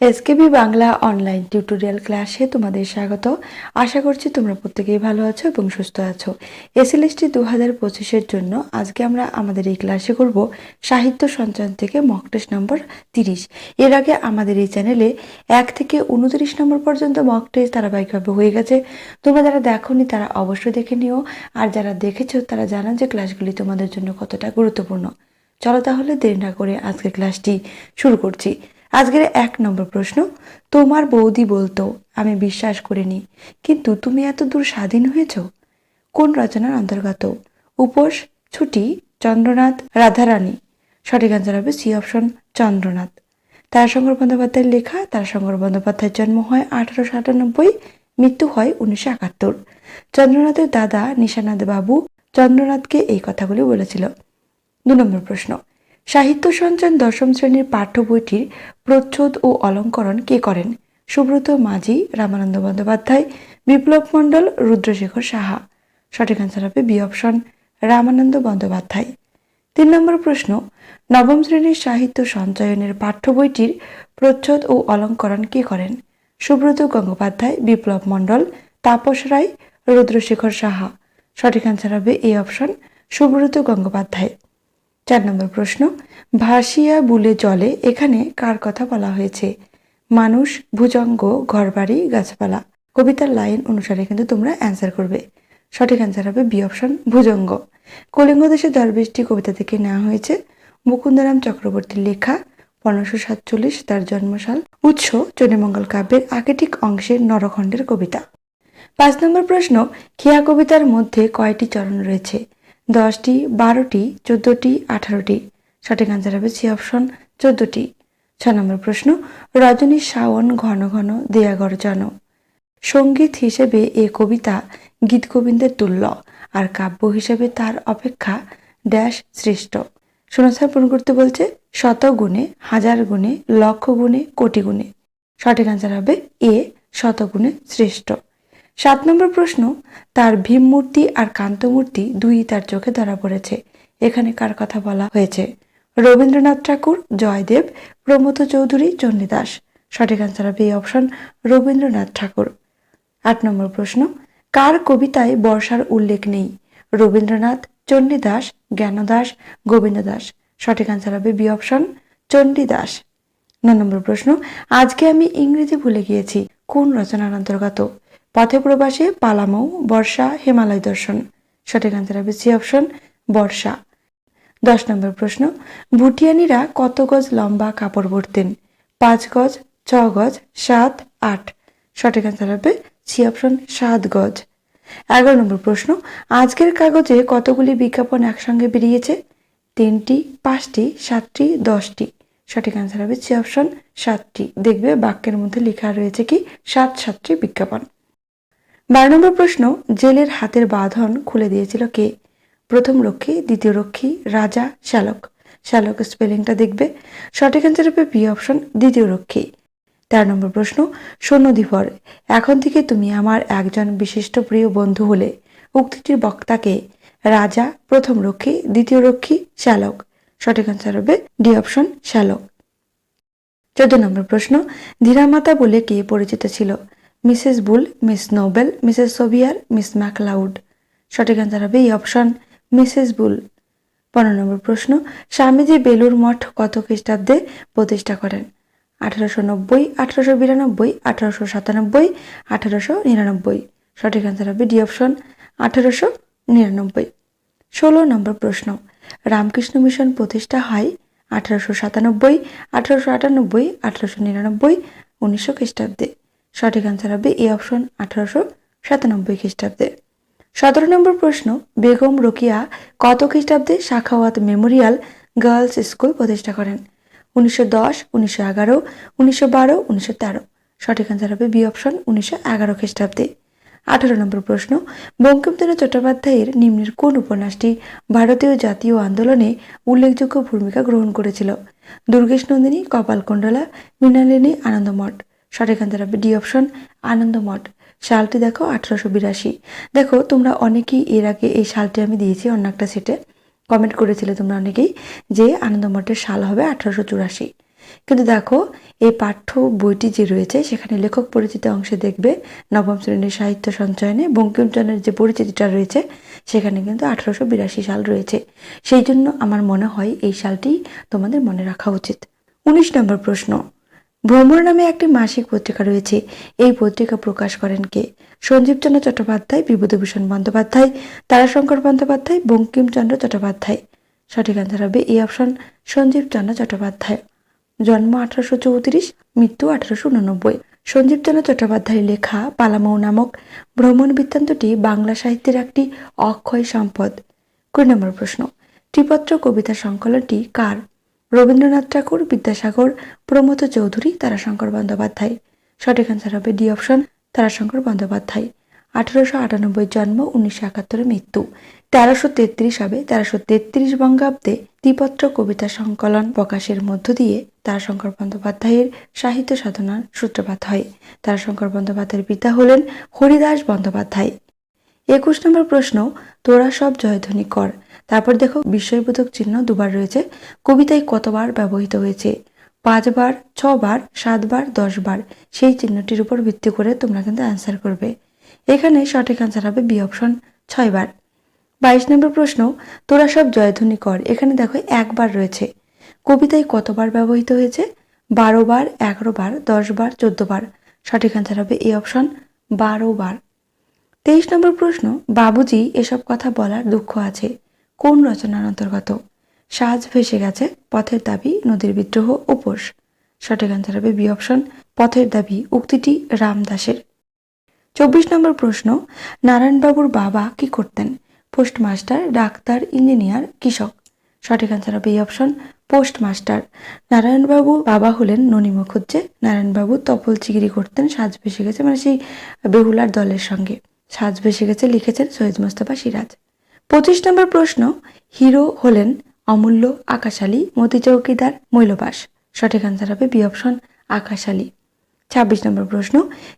SKB Bangla online tutorial ক্লাসে তোমাদের স্বাগত। আশা করছি তোমরা প্রত্যেকেই ভালো আছো এবং সুস্থ আছো। এসএলএসটি দু হাজার পঁচিশের জন্য আজকে আমরা আমাদের এই ক্লাসে করব সাহিত্য সঞ্চয়ন থেকে মক টেস্ট নম্বর তিরিশ। এর আগে আমাদের এই চ্যানেলে এক থেকে উনত্রিশ নম্বর পর্যন্ত মক টেস্ট ধারাবাহিকভাবে হয়ে গেছে। তোমরা যারা দেখোনি, তারা অবশ্যই দেখে নিও। আর যারা দেখেছ, তারা জানান যে ক্লাসগুলি তোমাদের জন্য কতটা গুরুত্বপূর্ণ। চলো তাহলে দেরি না করে আজকের ক্লাসটি শুরু করছি। আজকের এক নম্বর প্রশ্ন, তোমার বৌদি বলতো, আমি বিশ্বাস করিনি, কিন্তু তুমি এত দূর স্বাধীন হয়েছ? কোন রচনার অন্তর্গত? উপোস, ছুটি, চন্দ্রনাথ, রাধারানী। সঠিক আনসার হবে সি অপশন চন্দ্রনাথ। তারাশঙ্কর বন্দ্যোপাধ্যায়ের লেখা তারাশঙ্কর বন্দ্যোপাধ্যায়ের জন্ম হয় আঠারোশো আটানব্বই মৃত্যু হয় উনিশশো একাত্তর। চন্দ্রনাথের দাদা নিশানাথ বাবু চন্দ্রনাথকে এই কথাগুলি বলেছিল। দু নম্বর প্রশ্ন সাহিত্য সঞ্চয়ন দশম শ্রেণির পাঠ্য বইটির প্রচ্ছদ ও অলঙ্করণ কে করেন? সুব্রত মাঝি, রামানন্দ বন্দ্যোপাধ্যায়, বিপ্লব মণ্ডল, রুদ্রশেখর সাহা। সঠিক আনসার হবে বি অপশন রামানন্দ বন্দ্যোপাধ্যায়। তিন নম্বর প্রশ্ন, নবম শ্রেণির সাহিত্য সঞ্চয়নের পাঠ্য বইটির প্রচ্ছদ ও অলঙ্করণ কে করেন? সুব্রত গঙ্গোপাধ্যায়, বিপ্লব মণ্ডল, তাপস রায়, রুদ্রশেখর সাহা। সঠিক আনসার হবে এই অপশন সুব্রত গঙ্গোপাধ্যায়। চার নম্বর প্রশ্ন, ভাসিয়া বুলে জলে এখানে কার কথা বলা হয়েছে? মানুষ, ভুজঙ্গ, ঘরবাড়ি, গাছপালা। কবিতার লাইন অনুসারে কিন্তু তোমরা অ্যান্সার করবে। সঠিক অ্যান্সার হবে বি অপশন ভুজঙ্গ। কলিঙ্গ দেশের দরবেশটি কবিতা থেকে নেওয়া হয়েছে। মুকুন্দরাম চক্রবর্তীর লেখা, পনেরোশো সাতচল্লিশ তার জন্মসাল, উৎস, চণ্ডীমঙ্গল কাব্যের আকেটিক অংশের নরখণ্ডের কবিতা। পাঁচ নম্বর প্রশ্ন, খেয়া কবিতার মধ্যে কয়টি চরণ রয়েছে? দশটি, বারোটি, চোদ্দটি, আঠারোটি। সঠিক আনসার হবে সি অপশন চোদ্দটি। ছ নম্বর প্রশ্ন, রজনী শাওন ঘন ঘন দেয়া গর্জন সংগীত হিসেবে এ কবিতা গীতগোবিন্দের তুল্য আর কাব্য হিসেবে তার অপেক্ষা ড্যাশ শ্রেষ্ঠ। শূন্যস্থান পূরণ করতে বলছে শত গুণে, হাজার গুণে, লক্ষ গুণে, কোটি গুণে। সঠিক আনসার হবে এ শতগুণে শ্রেষ্ঠ। সাত নম্বর প্রশ্ন, তার ভীম মূর্তি আর কান্ত মূর্তি দুই তার চোখে ধরা পড়েছে। এখানে কার কথা বলা হয়েছে? রবীন্দ্রনাথ ঠাকুর, জয়দেব, প্রমোদ চৌধুরী চণ্ডীদাস সঠিক আনসার হবে এই অপশন রবীন্দ্রনাথ ঠাকুর। আট নম্বর প্রশ্ন, কার কবিতায় বর্ষার উল্লেখ নেই? রবীন্দ্রনাথ চণ্ডীদাস জ্ঞানদাস গোবিন্দ দাস। সঠিক আনসার হবে বি অপশন চণ্ডীদাস ন নম্বর প্রশ্ন, আজকে আমি ইংরেজি ভুলে গিয়েছি, কোন রচনার অন্তর্গত? পথে প্রবাসে পালামৌ, বর্ষা, হিমালয় দর্শন। সঠিক আনসার হবে সি অপশন বর্ষা। দশ নম্বর প্রশ্ন, ভুটিয়ানিরা কত গজ লম্বা কাপড় পরতেন পাঁচ গজ, ছ গজ, সাত, আট। সঠিক আনসার হবে সি অপশন সাত গজ। এগারো নম্বর প্রশ্ন, আজকের কাগজে কতগুলি বিজ্ঞাপন একসঙ্গে বেরিয়েছে? তিনটি, পাঁচটি, সাতটি, দশটি। সঠিক আনসার হবে সি অপশন সাতটি। দেখবে বাক্যের মধ্যে লেখা রয়েছে কি? সাত সাতটি বিজ্ঞাপন। বারো নম্বর প্রশ্ন, জেলের হাতের বাঁধন খুলে দিয়েছিল কে? প্রথম রক্ষী, দ্বিতীয় রক্ষী, রাজা, শ্যালক। শ্যালক স্পেলিংটা দেখবে। সঠিক অ্যান্সার হবে বি অপশন দ্বিতীয় রক্ষী। তেরো নম্বর প্রশ্ন সন্ন্যধিপর এখন থেকে তুমি আমার একজন বিশিষ্ট প্রিয় বন্ধু হলে। উক্তিটির বক্তাকে রাজা, প্রথম রক্ষী, দ্বিতীয় রক্ষী, শ্যালক। সঠিক অ্যান্সার হবে ডি অপশন শ্যালক। চোদ্দ নম্বর প্রশ্ন, ধীরামাতা বলে কে পরিচিত ছিল? Mrs Bull, Miss Noble, Mrs Sevier, Miss MacLeod. সঠিক অ্যান্সার হবে এই অপশন মিসেস বুল। পনেরো নম্বর প্রশ্ন, স্বামীজি বেলুর মঠ কত খ্রিস্টাব্দে প্রতিষ্ঠা করেন? আঠারোশো নব্বই, আঠারোশো বিরানব্বই, আঠারোশো সাতানব্বই, আঠারোশো নিরানব্বই। সঠিক অ্যান্সার হবে ডি অপশন আঠারোশো নিরানব্বই। ষোলো নম্বর প্রশ্ন, রামকৃষ্ণ মিশন প্রতিষ্ঠা হয় আঠারোশো সাতানব্বই, আঠারোশো আটানব্বই, আঠারোশো নিরানব্বই, উনিশশো খ্রিস্টাব্দে। সঠিক আনসার হবে এ অপশন আঠারোশো সাতানব্বই খ্রিস্টাব্দে। সতেরো নম্বর প্রশ্ন, বেগম রোকিয়া কত খ্রিস্টাব্দে শাখাওয়াত মেমোরিয়াল গার্লস স্কুল প্রতিষ্ঠা করেন? উনিশশো দশ, উনিশশো এগারো, উনিশশো বারো, উনিশশো তেরো। সঠিক আনসার হবে বি অপশন উনিশশো এগারো খ্রিস্টাব্দে। আঠারো নম্বর প্রশ্ন, বঙ্কিমচন্দ্র চট্টোপাধ্যায়ের নিম্নের কোন উপন্যাসটি ভারতীয় জাতীয় আন্দোলনে উল্লেখযোগ্য ভূমিকা গ্রহণ করেছিল? দুর্গেশ নন্দিনী, কপালকুণ্ডলা, মৃণালিনী, আনন্দমঠ। সঠিক আনসার হবে ডি অপশন আনন্দমঠ সালটি দেখো আঠারোশো বিরাশি। দেখো, তোমরা অনেকেই এর আগে এই সালটি আমি দিয়েছি অন্য একটা সেটে কমেন্ট করেছিলে তোমরা অনেকেই যে আনন্দমঠের সাল হবে আঠারোশো চুরাশি। কিন্তু দেখো, এই পাঠ্য বইটি যে রয়েছে, সেখানে লেখক পরিচিতি অংশে দেখবে নবম শ্রেণির সাহিত্য সঞ্চয়নে বঙ্কিমচন্দ্রের যে পরিচিতিটা রয়েছে, সেখানে কিন্তু আঠারোশো বিরাশি সাল রয়েছে। সেই জন্য আমার মনে হয় এই সালটি তোমাদের মনে রাখা উচিত। উনিশ নম্বর প্রশ্ন। ভ্রমর নামে একটি মাসিক পত্রিকা রয়েছে। এই পত্রিকা প্রকাশ করেন কে? সঞ্জীবচন্দ্র চট্টোপাধ্যায়, বিভূতিভূষণ বন্দ্যোপাধ্যায়, তারাশঙ্কর বন্দ্যোপাধ্যায়, বঙ্কিমচন্দ্র চট্টোপাধ্যায়। সঠিক অ্যান্সার হবে এই অপশন সঞ্জীবচন্দ্র চট্টোপাধ্যায়। জন্ম আঠারোশো চৌত্রিশ, মৃত্যু আঠারোশো উননব্বই। সঞ্জীবচন্দ্র চট্টোপাধ্যায়ের লেখা পালামৌ নামক ভ্রমণ বৃত্তান্তটি বাংলা সাহিত্যের একটি অক্ষয় সম্পদ। কুড়ি নম্বর প্রশ্ন, ত্রিপত্র কবিতা সংকলনটি কার? রবীন্দ্রনাথ ঠাকুর, বিদ্যাসাগর, প্রমোদ চৌধুরী, তারাশঙ্কর বন্দ্যোপাধ্যায়। সঠিক অ্যান্সার হবে ডি অপশন তারাশঙ্কর বন্দ্যোপাধ্যায়। আঠারোশো আটানব্বই জন্ম, উনিশশো একাত্তরে মৃত্যু। তেরোশো তেত্রিশ হবে তেরোশো তেত্রিশ বঙ্গাব্দে দ্বিপত্র কবিতা সংকলন প্রকাশের মধ্য দিয়ে তারাশঙ্কর বন্দ্যোপাধ্যায়ের সাহিত্য সাধনার সূত্রপাত হয়। তারাশঙ্কর বন্দ্যোপাধ্যায়ের পিতা হলেন হরিদাস বন্দ্যোপাধ্যায়। একুশ নম্বর প্রশ্ন, তোরা সব জয়ধ্বনি কর। তারপর দেখো বিস্ময়বোধক চিহ্ন দুবার রয়েছে। কবিতায় কতবার ব্যবহৃত হয়েছে? পাঁচবার, ছবার, সাতবার, দশবার, সেই চিহ্নটির উপর ভিত্তি করে তোমরা কিন্তু অ্যান্সার করবে। এখানে সঠিক অ্যান্সার হবে বি অপশন ছয়বার। বাইশ নম্বর প্রশ্ন, তোরা সব জয়ধ্বনি কর। এখানে দেখো একবার রয়েছে। কবিতায় কতবার ব্যবহৃত হয়েছে? বারো বার এগারো বার দশ বার চোদ্দ বার সঠিক অ্যান্সার হবে এই অপশন বারো বার তেইশ নম্বর প্রশ্ন, বাবুজি এসব কথা বলার দুঃখ আছে। কোন রচনার অন্তর্গত? সাজ ভেসে গেছে পথের দাবি, নদীর বিদ্রোহ উপোস সঠিক অ্যান্সার হবে বি অপশন পথের দাবি, উক্তিটি রামদাসের চব্বিশ নম্বর প্রশ্ন, নারায়ণবাবুর বাবা কি করতেন? পোস্টমাস্টার, ডাক্তার, ইঞ্জিনিয়ার, কৃষক। সঠিক অ্যান্সার হবে এই অপশন পোস্টমাস্টার। নারায়ণবাবু বাবা হলেন ননী মুখুজ্জে নারায়ণবাবু তপল চিগিরি করতেন, সাজ ভেসে গেছে মানে সেই বেহুলার দলের সঙ্গে। সাজ ভেসে গেছে লিখেছেন সৈয়দ মোস্তফা সিরাজ। পঁচিশ নম্বর প্রশ্ন, হিরো হলেন অমূল্য আকাশালী, মতি চৌকিদার, মৈলবাস। সঠিক অ্যান্সার হবে বি অপশন আকাশালী। ছাব্বিশ নম্বর প্রশ্ন,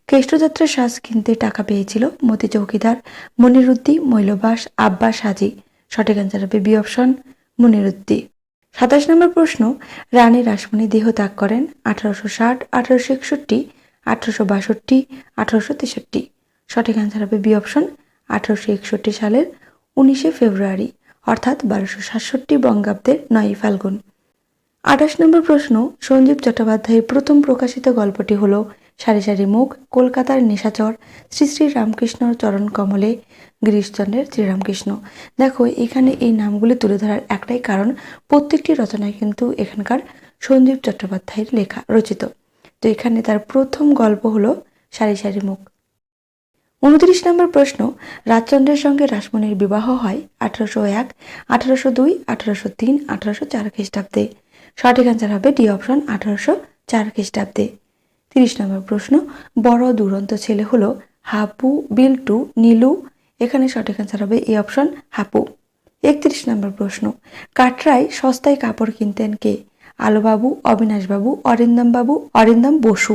কেষ্টযাত্রার শ্বাস কিনতে টাকা পেয়েছিল মতি চৌকিদার, মনিরুদ্দি, মৈলবাস, আব্বাস হাজি। সঠিক অ্যান্সার হবে বি অপশন মনিরুদ্দি। সাতাশ নম্বর প্রশ্ন, রানী রাসমণি দেহ ত্যাগ করেন আঠারোশো ষাট, আঠারোশো একষট্টি, আঠারোশো বাষট্টি, আঠারোশো তেষট্টি। সঠিক অ্যান্সার হবে বি অপশন আঠারোশো একষট্টি সালের উনিশে ফেব্রুয়ারি, অর্থাৎ বারোশো সাতষট্টি বঙ্গাব্দের নয়ই ফাল্গুন। আঠাশ নম্বর প্রশ্ন, সঞ্জীব চট্টোপাধ্যায়ের প্রথম প্রকাশিত গল্পটি হল সারি সারি মুখ, কলকাতার নেশাচর শ্রী শ্রী রামকৃষ্ণ চরণ কমলে, গিরিশচন্দ্রের শ্রীরামকৃষ্ণ। দেখো, এখানে এই নামগুলি তুলে ধরার একটাই কারণ, প্রত্যেকটি রচনায় কিন্তু এখানকার সঞ্জীব চট্টোপাধ্যায়ের লেখা রচিত। তো এখানে তার প্রথম গল্প হলো সারি সারি মুখ। উনত্রিশ নম্বর প্রশ্ন, রাজচন্দ্রের সঙ্গে রাসমণির বিবাহ হয় আঠারোশো এক, আঠারোশো দুই, আঠারোশো তিন, আঠারোশো চার খ্রিস্টাব্দে। সঠিক অ্যান্সার হবে ডি অপশন আঠারোশো চার খ্রিস্টাব্দে। তিরিশ নম্বর প্রশ্ন, বড় দুরন্ত ছেলে হলো হাপু, বিল্টু, নীলু? এখানে সঠিক অ্যান্সার হবে এই অপশন হাপু। একত্রিশ নম্বর প্রশ্ন, কাটরায় সস্তায় কাপড় কিনতেন কে? আলোবাবু, অবিনাশবাবু, অরিন্দমবাবু, অরিন্দম বসু?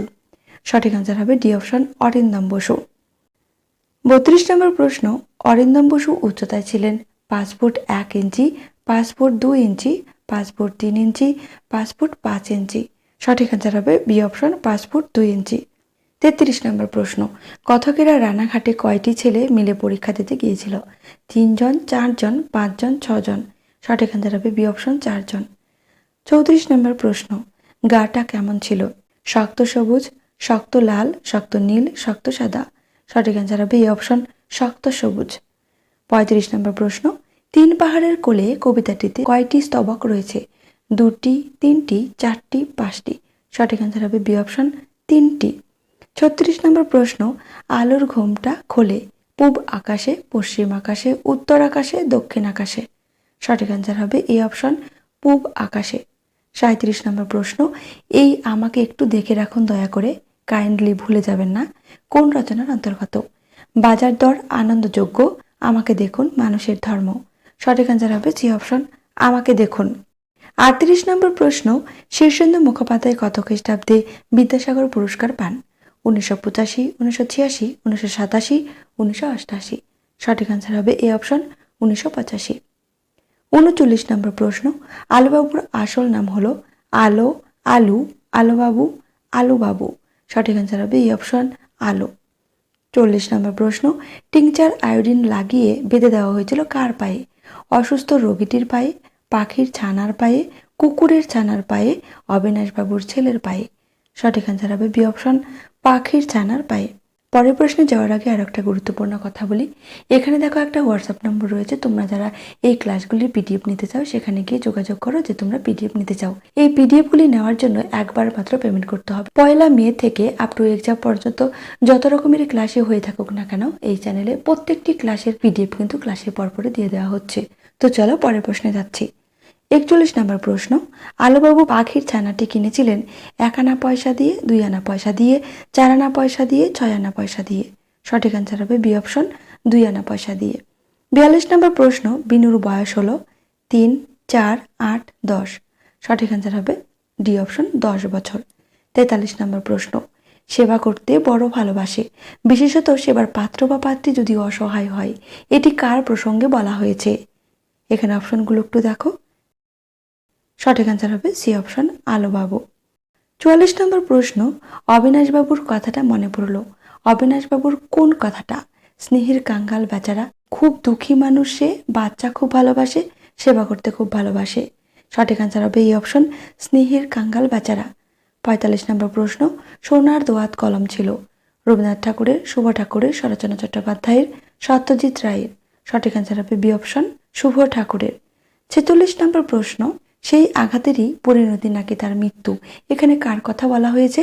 সঠিক অ্যান্সার হবে ডি অপশন অরিন্দম বসু। বত্রিশ নম্বর প্রশ্ন, অরিন্দম বসু উচ্চতায় ছিলেন। পাঁচ ফুট এক ইঞ্চি, পাঁচ ফুট দুই ইঞ্চি, পাঁচ ফুট তিন ইঞ্চি, পাঁচ ফুট পাঁচ ইঞ্চি। সঠিক অ্যান্সার হবে বি অপশন, পাঁচ ফুট দুই ইঞ্চি। তেত্রিশ নম্বর প্রশ্ন, কথকেরা রানাঘাটে কয়টি ছেলে মিলে পরীক্ষা দিতে গিয়েছিল? তিনজন, চারজন, পাঁচজন, ছজন। সঠিক অ্যান্সার হবে বি অপশন, চারজন। চৌত্রিশ নম্বর প্রশ্ন, গাটা কেমন ছিল? শক্ত সবুজ, শক্ত লাল, শক্ত নীল, শক্ত সাদা। সঠিক অ্যান্সার হবে এই অপশন শক্ত সবুজ। পঁয়ত্রিশ নম্বর প্রশ্ন, তিন পাহাড়ের কোলে কবিতাটিতে কয়টি স্তবক রয়েছে? দুটি, তিনটি, চারটি, পাঁচটি। সঠিক অ্যান্সার হবে বি অপশন তিনটি। ছত্রিশ নম্বর প্রশ্ন, আলোর ঘোমটা খোলে পূব আকাশে, পশ্চিম আকাশে, উত্তর আকাশে, দক্ষিণ আকাশে। সঠিক অ্যান্সার হবে এই অপশন পূব আকাশে। সাঁত্রিশ নম্বর প্রশ্ন, এই আমাকে একটু দেখে রাখুন দয়া করে। কাইন্ডলি ভুলে যাবেন না। কোন রচনার অন্তর্গত? বাজার দর আনন্দযোগ্য, আমাকে দেখুন মানুষের ধর্ম। সঠিক অ্যান্সার হবে সি অপশন আমাকে দেখুন। আটত্রিশ নম্বর প্রশ্ন, শীর্ষেন্দু মুখোপাধ্যায় কত খ্রিস্টাব্দে বিদ্যাসাগর পুরস্কার পান? উনিশশো পঁচাশি, উনিশশো ছিয়াশি, উনিশশো সাতাশি, উনিশশো অষ্টাশি। সঠিক অ্যান্সার হবে এ অপশন উনিশশো পঁচাশি। উনচল্লিশ নম্বর প্রশ্ন, আলুবাবুর আসল নাম হলো আলো, আলু, আলোবাবু, আলুবাবু। সঠিক অ্যান্সার হবে এই অপশন আলো। চল্লিশ নম্বর প্রশ্ন টিংচার আয়োডিন লাগিয়ে বেঁধে দেওয়া হয়েছিল কার পায়ে? অসুস্থ রোগীটির পায়ে, পাখির ছানার পায়ে, কুকুরের ছানার পায়ে, অবিনাশবাবুর ছেলের পায়ে? সঠিক অ্যান্সার হবে বি অপশন পাখির ছানার পায়ে। পরের প্রশ্নে যাওয়ার আগে আর একটা গুরুত্বপূর্ণ কথা বলি। এখানে দেখো একটা হোয়াটসঅ্যাপ নম্বর রয়েছে। তোমরা যারা এই ক্লাসগুলির পিডিএফ নিতে চাও, সেখানে গিয়ে যোগাযোগ করো যে তোমরা পিডিএফ নিতে চাও। এই পিডিএফগুলি নেওয়ার জন্য একবার মাত্র পেমেন্ট করতে হবে। পয়লা মে থেকে আপ টু এক্সাম পর্যন্ত যত রকমের ক্লাসে হয়ে থাকুক না কেন, এই চ্যানেলে প্রত্যেকটি ক্লাসের পিডিএফ কিন্তু ক্লাসের পরপরে দিয়ে দেওয়া হচ্ছে। তো চলো পরের প্রশ্নে যাচ্ছি। একচল্লিশ নম্বর প্রশ্ন, আলোবাবু পাখির ছানাটি কিনেছিলেন এক আনা পয়সা দিয়ে, দুই আনা পয়সা দিয়ে, চার আনা পয়সা দিয়ে, ছয় আনা পয়সা দিয়ে। সঠিক অ্যান্সার হবে বি অপশন দুই আনা পয়সা দিয়ে। বিয়াল্লিশ নম্বর প্রশ্ন, বিনুর বয়স হলো তিন, চার, আট, দশ। সঠিক অ্যান্সার হবে ডি অপশন দশ বছর। তেতাল্লিশ নম্বর প্রশ্ন, সেবা করতে বড় ভালোবাসে। বিশেষত সেবার পাত্র বা পাত্রী যদি অসহায় হয়, এটি কার প্রসঙ্গে বলা হয়েছে? এখানে অপশনগুলো একটু দেখো। সঠিক অ্যান্সার হবে সি অপশন আলোবাবু। চুয়াল্লিশ নম্বর প্রশ্ন, অবিনাশবাবুর কথাটা মনে পড়ল। অবিনাশবাবুর কোন কথাটা? স্নেহের কাঙ্গাল বেচারা, খুব দুঃখী মানুষ সে, বাচ্চা খুব ভালোবাসে, সেবা করতে খুব ভালোবাসে। সঠিক অ্যান্সার হবে এই অপশন স্নেহের কাঙ্গাল বেচারা। পঁয়তাল্লিশ নম্বর প্রশ্ন, সোনার দোয়াত কলম ছিল। রবীন্দ্রনাথ ঠাকুরের, শুভ ঠাকুরের, শরৎচন্দ্র চট্টোপাধ্যায়ের, সত্যজিৎ রায়ের। সঠিক অ্যান্সার হবে বি অপশন শুভ ঠাকুরের। ছেচল্লিশ নম্বর প্রশ্ন সেই আঘাতেরই পরিণতি নাকি তার মৃত্যু? এখানে কার কথা বলা হয়েছে?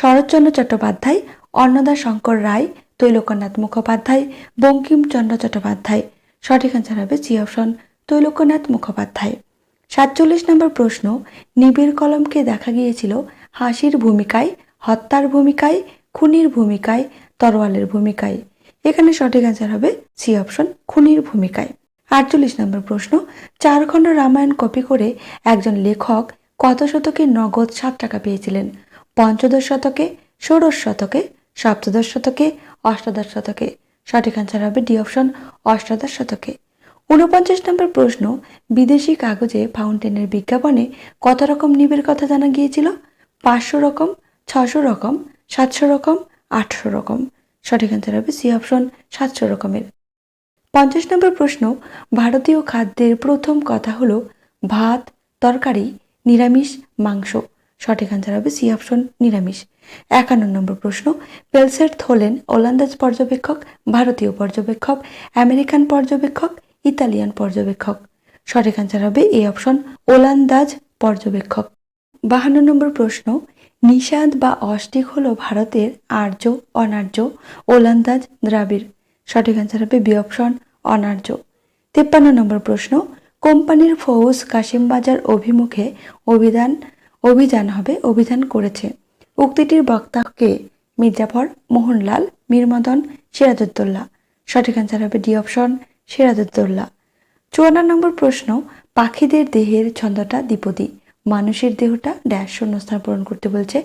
শরৎচন্দ্র চট্টোপাধ্যায়, অন্নদা শঙ্কর রায় তৈলকনাথ মুখোপাধ্যায়, বঙ্কিমচন্দ্র চট্টোপাধ্যায়। সঠিক অ্যান্সার হবে সি অপশন তৈলকনাথ মুখোপাধ্যায়। সাতচল্লিশ নম্বর প্রশ্ন, নিবিড় কলমকে দেখা গিয়েছিল হাসির ভূমিকায়, হত্যার ভূমিকায়, খুনির ভূমিকায়, তরোয়ালের ভূমিকায়। এখানে সঠিক অ্যান্সার হবে সি অপশন খুনির ভূমিকায়। আটচল্লিশ নম্বর প্রশ্ন চার খণ্ড রামায়ণ কপি করে একজন লেখক কত শতকে নগদ সাত টাকা পেয়েছিলেন? পঞ্চদশ শতকে, ষোড়শ শতকে, সপ্তদশ শতকে, অষ্টাদশ শতকে? সঠিক অ্যান্সার হবে ডি অপশন অষ্টাদশ শতকে। ঊনপঞ্চাশ নম্বর প্রশ্ন, বিদেশি কাগজে ফাউন্টেনের বিজ্ঞাপনে কত রকম নিবের কথা জানা গিয়েছিল? পাঁচশো রকম, ছশো রকম, সাতশো রকম, আটশো রকম। সঠিক অ্যান্সার হবে সি অপশন সাতশো রকমের। পঞ্চাশ নম্বর প্রশ্ন, ভারতীয় খাদ্যের প্রথম কথা হলো ভাত, তরকারি, নিরামিষ, মাংস। সঠিক আনসার হবে সি অপশন নিরামিষ। একান্ন নম্বর প্রশ্ন পেলসেট হলেন ওলান্দাজ পর্যবেক্ষক, ভারতীয় পর্যবেক্ষক, আমেরিকান পর্যবেক্ষক, ইতালিয়ান পর্যবেক্ষক। সঠিক আনসার হবে এ অপশন ওলান্দাজ পর্যবেক্ষক। বাহান্ন নম্বর প্রশ্ন, নিষাদ বা অষ্টিক হলো ভারতের আর্য, অনার্য, ওলান্দাজ দ্রাবিড়। সঠিক অ্যান্সার হবে বি অপশন অনার্য। তিপ্পান্ন নম্বর প্রশ্ন, কোম্পানির ফৌজ কাশিমবাজার অভিমুখে অভিধান, অভিযান হবে অভিযান করেছে। উক্তিটির বক্তাকে মির্জাফর মোহনলাল, মীরমদন সিরাজউদ্দৌলা। সঠিক অ্যান্সার হবে ডি অপশন সিরাজউদ্দৌলা। চুয়ান্ন নম্বর প্রশ্ন, পাখিদের দেহের ছন্দটা দ্বিপদী। মানুষের দেহটা ড্যাশ শূন্যস্থান পূরণ করতে বলছে।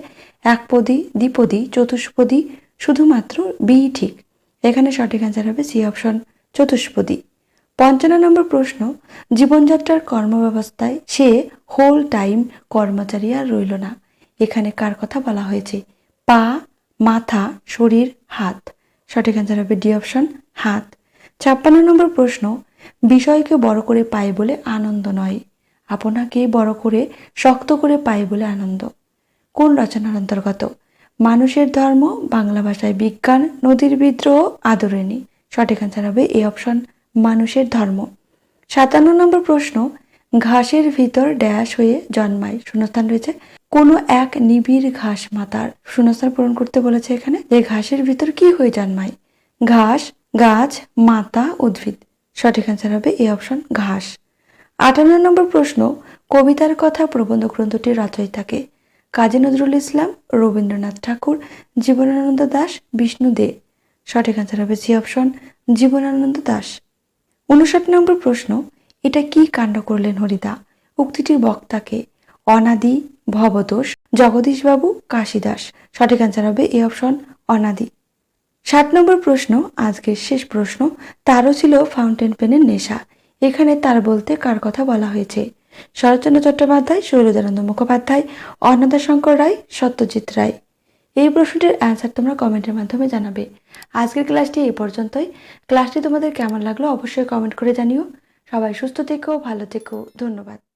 একপদী দ্বিপদী, চতুষ্পদী, শুধুমাত্র বি ঠিক। এখানে সঠিক অ্যান্সার হবে সি অপশন চতুষ্পদী। পঞ্চান্ন নম্বর প্রশ্ন, জীবনযাত্রার কর্মব্যবস্থায় সে হোল টাইম কর্মচারী আর রইল না। এখানে কার কথা বলা হয়েছে? পা, মাথা, শরীর, হাত। সঠিক অ্যান্সার হবে ডি অপশন হাত। ছাপ্পান্ন নম্বর প্রশ্ন, বিষয়কে বড় করে পায় বলে আনন্দ নয়। আপনাকে বড় করে, শক্ত করে পায় বলে আনন্দ। কোন রচনার অন্তর্গত? মানুষের ধর্ম, বাংলা ভাষায় বিজ্ঞান, নদীর বিদ্রোহ, আদরণী। সঠিক অ্যান্সার হবে এই অপশন মানুষের ধর্ম। সাতান্ন নম্বর প্রশ্ন, ঘাসের ভিতর ড্যাশ হয়ে জন্মায়। শূন্যস্থান রয়েছে। কোনো এক নিবিড় ঘাস মাতার। শূন্যস্থান পূরণ করতে বলেছে এখানে। যে ঘাসের ভিতর কি হয়ে জন্মায়? ঘাস, গাছ, মাতা, উদ্ভিদ। সঠিক অ্যান্সার হবে এই অপশন ঘাস। আটান্ন নম্বর প্রশ্ন, কবিতার কথা প্রবন্ধ গ্রন্থটির রচয়িতাকে। কাজী নজরুল ইসলাম, রবীন্দ্রনাথ ঠাকুর, জীবনানন্দ দাস, বিষ্ণু দে। সঠিক অ্যান্সার হবে সি অপশন জীবনানন্দ দাস। উনষাট নম্বর প্রশ্ন, এটা কি কাণ্ড করলেন হরিদা? উক্তিটির বক্তাকে, অনাদি ভবদোষ জগদীশবাবু, কাশিদাস। সঠিক অ্যান্সার হবে এ অপশন অনাদি। ষাট নম্বর প্রশ্ন, আজকের শেষ প্রশ্ন, তারও ছিল ফাউন্টেন পেনের নেশা। এখানে তার বলতে কার কথা বলা হয়েছে? শরৎচন্দ্র চট্টোপাধ্যায়, শৈলজানন্দ মুখোপাধ্যায় অন্নদা শঙ্কর রায়, সত্যজিৎ রায়। এই প্রশ্নটির অ্যান্সার তোমরা কমেন্টের মাধ্যমে জানাবে। আজকের ক্লাসটি এই পর্যন্তই। ক্লাসটি তোমাদের কেমন লাগল অবশ্যই কমেন্ট করে জানিও। সবাই সুস্থ থেকো, ভালো থেকো। ধন্যবাদ।